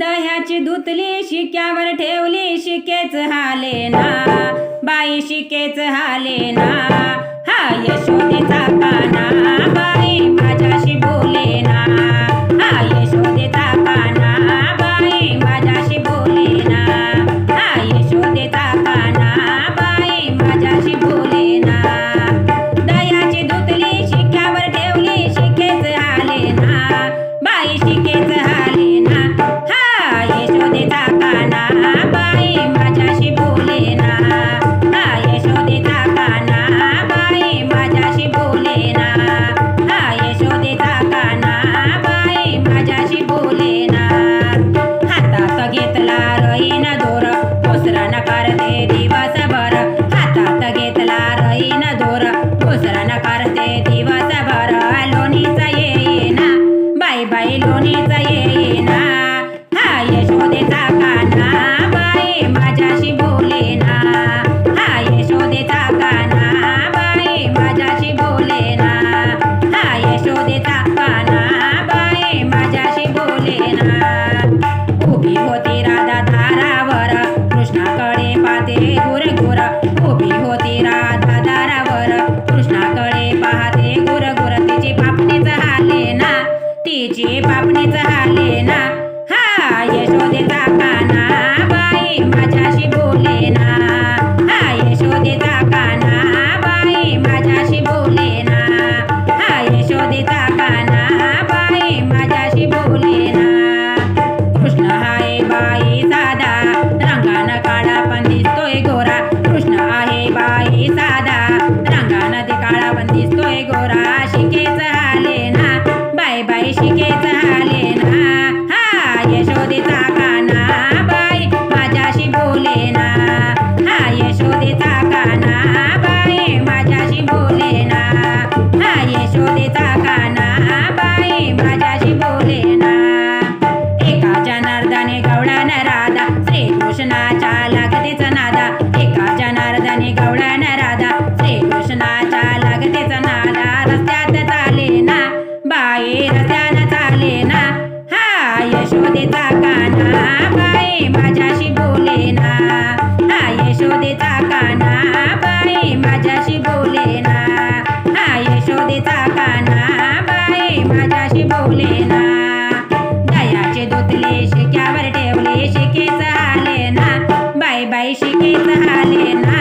दह्याची धुतली शिक्यावर ठेवली शिकेच हाले ना. बाई शिकेच हाले ना. हा यशोदेचा पाना बाई माझ्याशी बोले ना. हा यशोदेचा पाना बाई माझ्याशी बोले ना. हा यशोदेचा पाना बाई माझ्याशी बोले ना. दह्याची धुतली शिक्यावर ठेवली शिकेच हाले ना. बाई शिकेच दुसरा नकार दे दिवसभर लोणीचा येईना बाई बाई लोणीचा ये तिची पापणीच आले ना? हा यशोदेचा काना बाई माझ्याशी बोले ना. हा यशोदेचा काना बाई माझ्याशी बोले ना. हा यशोदेचा काना बाई माझ्याशी बोले ना. कृष्ण आहे बाई साधा रंगानं काळा पण दिसतोय गोरा. कृष्ण आहे बाई साधा ऋषिकेचा Magdalena.